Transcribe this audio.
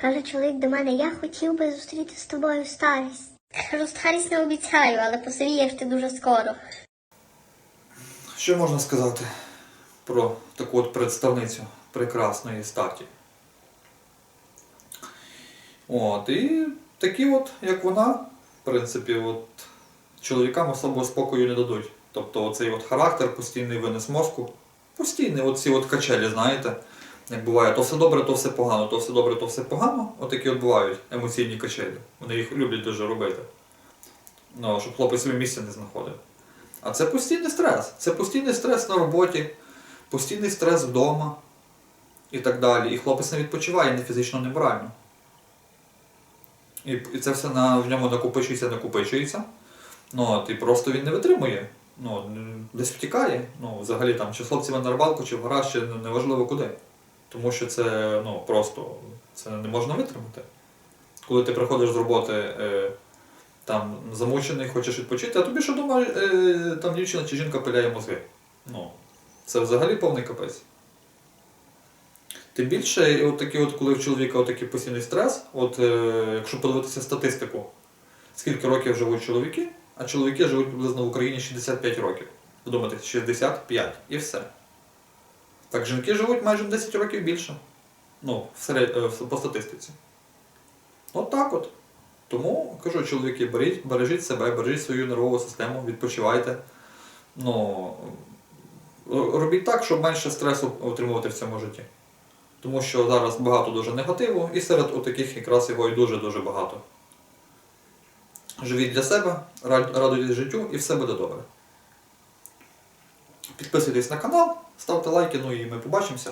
Каже чоловік до мене, я хотів би зустріти з тобою старість. Кажу, старість не обіцяю, але посивієш ти дуже скоро. Що можна сказати про таку от представницю прекрасної статі? От, і такі от, як вона, в принципі, от, чоловікам особого спокою не дадуть. Тобто оцей от характер, постійний винес мозку, постійний оці от качелі, знаєте, як буває, то все добре, то все погано, то все добре, то все погано. Отакі от бувають емоційні качелі. Вони їх люблять дуже робити. Ну, щоб хлопець собі місця не знаходив. А це постійний стрес. Це постійний стрес на роботі, постійний стрес вдома і так далі. І хлопець не відпочиває ні фізично, ні морально. І це все на, в ньому накопичується, накопичується. Ну, от, і просто він не витримує. Ну, десь втікає. Ну, взагалі там, чи з хлопцями на рибалку, чи в гараж, чи неважливо куди. Тому що це ну, просто це не можна витримати. Коли ти приходиш з роботи. Е, там замучений, хочеш відпочити, а тобі що дома е, там дівчина чи жінка пиляє мозги. Ну, це взагалі повний капець. Тим більше, от такі от, коли в чоловіка от такий постійний стрес, от е, якщо подивитися статистику, скільки років живуть чоловіки, а чоловіки живуть приблизно в Україні 65 років. Подумайте, 65 і все. Так жінки живуть майже 10 років більше. Ну, в серед... е, по статистиці. От так от. Тому кажу, чоловіки, беріть, бережіть себе, бережіть свою нервову систему, відпочивайте. Ну, робіть так, щоб менше стресу отримувати в цьому житті. Тому що зараз багато дуже негативу, і серед отаких якраз його і дуже-дуже багато. Живіть для себе, радуйтесь життю і все буде добре. Підписуйтесь на канал, ставте лайки, ну і ми побачимося.